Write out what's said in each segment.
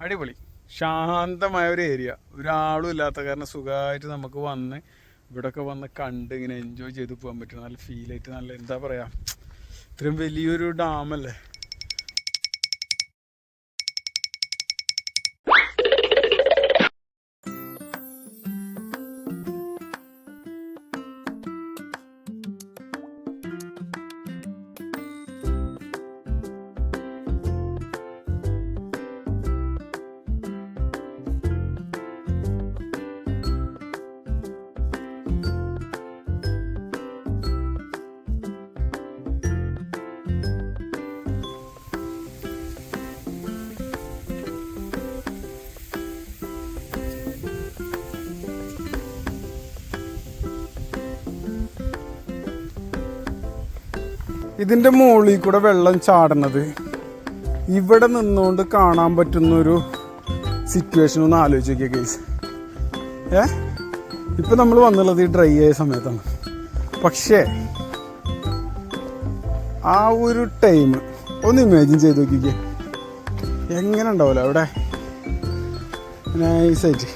അടിപൊളി. ശാന്തമായ ഒരു ഏരിയ. ഒരാളും ഇല്ലാത്ത കാരണം സുഖമായിട്ട് നമുക്ക് വന്ന് ഇവിടെയൊക്കെ വന്ന് കണ്ട് ഇങ്ങനെ എൻജോയ് ചെയ്ത് പോകാൻ പറ്റും. നല്ല ഫീലായിട്ട് നല്ല എന്താ പറയുക ഇത്രയും വലിയൊരു ഡാമല്ലേ ഇതിന്റെ മുകളിൽ കൂടെ വെള്ളം ചാടണത് ഇവിടെ നിന്നുകൊണ്ട് കാണാൻ പറ്റുന്നൊരു സിറ്റുവേഷൻ ഒന്ന് ആലോചിച്ച് നോക്കിയ കേസ് ഏ? ഇപ്പം നമ്മൾ വന്നുള്ളത് ഈ ഡ്രൈ ആയ സമയത്താണ്. പക്ഷേ ആ ഒരു ടൈം ഒന്ന് ഇമാജിൻ ചെയ്ത് നോക്കിക്കേ. എങ്ങനെ ഉണ്ടാവില്ല അവിടെ? നൈസായിട്ട്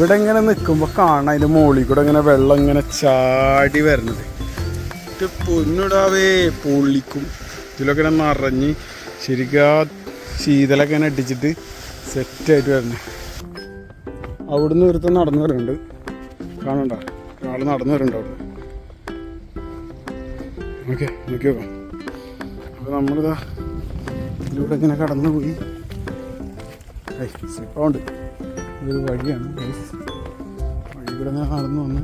ഇവിടെ ഇങ്ങനെ നിൽക്കുമ്പോൾ കാണാം അതിന്റെ മുകളിൽ കൂടെ ഇങ്ങനെ വെള്ളം ഇങ്ങനെ ചാടി വരുന്നത്. ഇത് പൊന്നിടാവേ പൊള്ളിക്കും. ഇതിലൊക്കെ ഇങ്ങനെ നിറഞ്ഞ് ശരിക്കും ശീതലൊക്കെ ഇങ്ങനെ അടിച്ചിട്ട് സെറ്റായിട്ട് വരണേ. അവിടുന്ന് ഒരുത്തം നടന്നു വരുന്നുണ്ട്. കാണണ്ട. ഒരാൾ നടന്നു വരുന്നുണ്ട് അവിടെ ഓക്കെ നോക്കി നോക്കാം. അപ്പോൾ നമ്മളിതാ ഇതിലൂടെ ഇങ്ങനെ കടന്നു പോയി ഐ സ്ലിപ്പുണ്ട് ഇതൊരു വഴിയാണ് വഴി ഇവിടെ ഇങ്ങനെ നടന്നു വന്ന്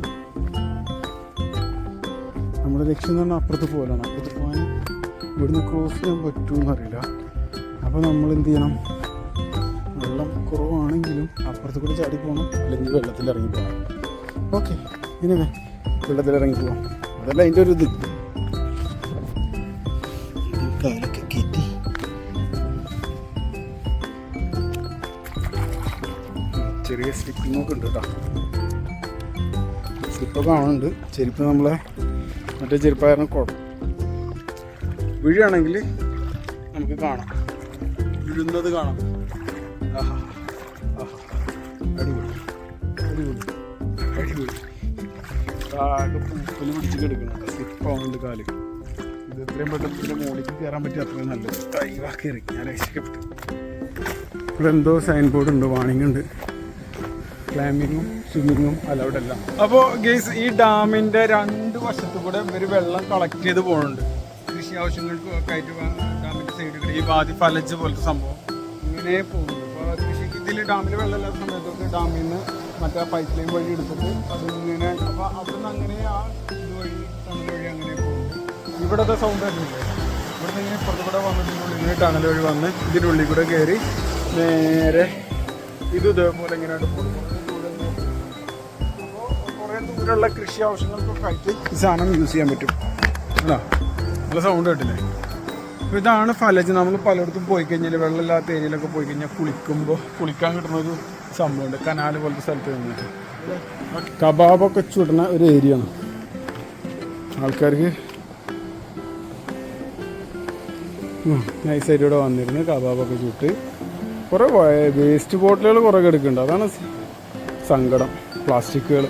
നമ്മുടെ ലക്ഷ്യം എന്ന് പറഞ്ഞാൽ അപ്പുറത്ത് പോകാനാണ് അപ്പുറത്ത് പോകാൻ ഇവിടുന്ന് ക്രോസ് ചെയ്യാൻ പറ്റുമെന്ന് അറിയില്ല. അപ്പോൾ നമ്മൾ എന്ത് ചെയ്യണം? വെള്ളം കുറവാണെങ്കിലും അപ്പുറത്ത് കൂടി ചാടി പോകണം. അല്ലെങ്കിൽ വെള്ളത്തിൽ ഇറങ്ങി പോകണം. ഓക്കെ ഇനി വെള്ളത്തിൽ ഇറങ്ങി പോകാം അതല്ല അതിന്റെ ഒരു ഇത്. കാലൊക്കെ ചെറിയ സ്ലിപ്പിംഗ് ഒക്കെ ഉണ്ട് കേട്ടോ. സ്ലിപ്പൊക്കെ കാണുന്നുണ്ട്. ചെരുപ്പ് നമ്മളെ മറ്റേ ചെരുപ്പായിരുന്നു കുഴപ്പം വിഴിയാണെങ്കിൽ നമുക്ക് കാണാം. വീഴുന്നത് കാണാം. ആഹാ. അടിപൊളി. അടിപൊളി. അടിപൊളി. ആകെ പൂപ്പൽ പിടിച്ച് കിടക്കുന്നുണ്ട് സ്ലിപ്പാവുന്നുണ്ട് കാൽ. ഇത് എത്രയും പെട്ടെന്ന് ഇതിന്റെ മുകളിലേക്ക് കയറാൻ പറ്റിയ അത്രയും നല്ലത്. കൈവാക്കി കയറി ഞാൻ രക്ഷപ്പെട്ടു ഇവിടെ എന്തോ സൈൻ ബോർഡ് ഉണ്ട് വാണിംഗ് ഉണ്ട്. ക്ലൈമ്പിങ്ങും സ്വിമ്മിങ്ങും അലൗഡ് അല്ല. അപ്പോൾ ഗെയ്സ് ഈ ഡാമിന്റെ രണ്ട് വശത്തു കൂടെ ഇവർ വെള്ളം കളക്ട് ചെയ്ത് പോകുന്നുണ്ട് കൃഷി ആവശ്യങ്ങൾക്കും ഒക്കെ ആയിട്ട് ഡാമിന്റെ സൈഡിൽ ഈ വാതി ഫലജ് പോലത്തെ സംഭവം. ഇങ്ങനെ പോകുന്നു. അപ്പോൾ കൃഷിക്ക് ഇതിൽ ഡാമിൽ വെള്ളമില്ലാത്ത സമയത്തൊക്കെ ഡാമിൽ നിന്ന് മറ്റേ പൈപ്പ് ലൈൻ വഴി എടുത്തിട്ട് അതിങ്ങനെ അപ്പോൾ അവിടുന്ന് അങ്ങനെ ആ ഇത് വഴി ടണൽ വഴി അങ്ങനെ പോകുന്നു. ഇവിടത്തെ വരുന്നില്ലേ ഇവിടുന്ന് ഇങ്ങനെ ഇപ്പുറത്ത് കൂടെ വന്നിട്ട് ഉള്ളിൽ ടണൽ വഴി വന്ന് ഇതിന്റെ ഉള്ളിൽ കൂടെ കയറി നേരെ ഇത് ഇതേപോലെ ഇങ്ങനെയായിട്ട് പോകും കുറേ ദൂരമുള്ള കൃഷി ആവശ്യങ്ങൾക്കൊക്കെ ആയിട്ട് ഈ സാധനം യൂസ് ചെയ്യാൻ പറ്റും. അല്ല നല്ല സൗണ്ട് കേട്ടില്ലേ? അപ്പോൾ ഇതാണ് ഫലജ് നമ്മൾ പലയിടത്തും പോയി കഴിഞ്ഞാൽ വെള്ളമില്ലാത്ത ഏരിയയിലൊക്കെ പോയി കഴിഞ്ഞാൽ കുളിക്കുമ്പോൾ കുളിക്കാൻ കിട്ടുന്ന ഒരു സംഭവമുണ്ട്. കനാൽ പോലത്തെ സ്ഥലത്ത് നിന്നിട്ട് കബാബൊക്കെ ചുടുന്ന ഒരു ഏരിയ ആണ്. ആൾക്കാർക്ക് നൈസായിട്ട് ഇവിടെ വന്നിരുന്ന് കബാബൊക്കെ ചുട്ട് കുറേ വേസ്റ്റ് ബോട്ടിലുകൾ കുറേ എടുക്കുന്നുണ്ട് അതാണ് സങ്കടം. പ്ലാസ്റ്റിക്കുകൾ